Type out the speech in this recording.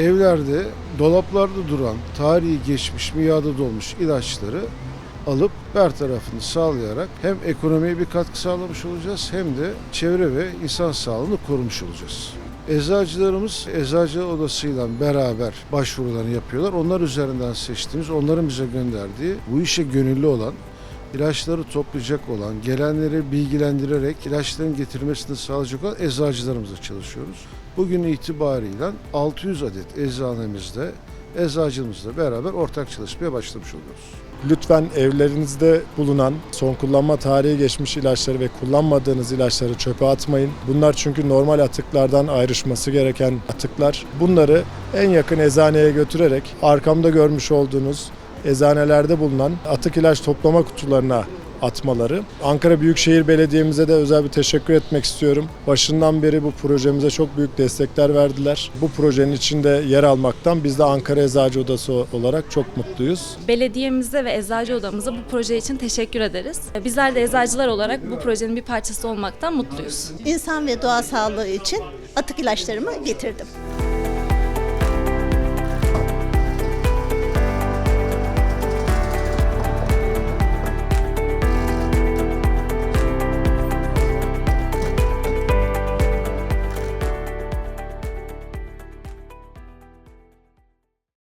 evlerde, dolaplarda duran, tarihi geçmiş, miadı dolmuş ilaçları alıp bertarafını sağlayarak hem ekonomiye bir katkı sağlamış olacağız hem de çevre ve insan sağlığını korumuş olacağız. Eczacılarımız eczacı odasıyla beraber başvurularını yapıyorlar. Onlar üzerinden seçtiğimiz, onların bize gönderdiği, bu işe gönüllü olan, ilaçları toplayacak olan, gelenleri bilgilendirerek ilaçların getirilmesini sağlayacak olan eczacılarımızla çalışıyoruz. Bugün itibariyle 600 adet eczanemizde eczacımızla beraber ortak çalışmaya başlamış oluyoruz. Lütfen evlerinizde bulunan son kullanma tarihi geçmiş ilaçları ve kullanmadığınız ilaçları çöpe atmayın. Bunlar çünkü normal atıklardan ayrışması gereken atıklar. Bunları en yakın eczaneye götürerek arkamda görmüş olduğunuz eczanelerde bulunan atık ilaç toplama kutularına atmaları. Ankara Büyükşehir Belediye'mize de özel bir teşekkür etmek istiyorum. Başından beri bu projemize çok büyük destekler verdiler. Bu projenin içinde yer almaktan biz de Ankara Eczacı Odası olarak çok mutluyuz. Belediyemize ve eczacı odamıza bu proje için teşekkür ederiz. Bizler de eczacılar olarak bu projenin bir parçası olmaktan mutluyuz. İnsan ve doğa sağlığı için atık ilaçlarımı getirdim.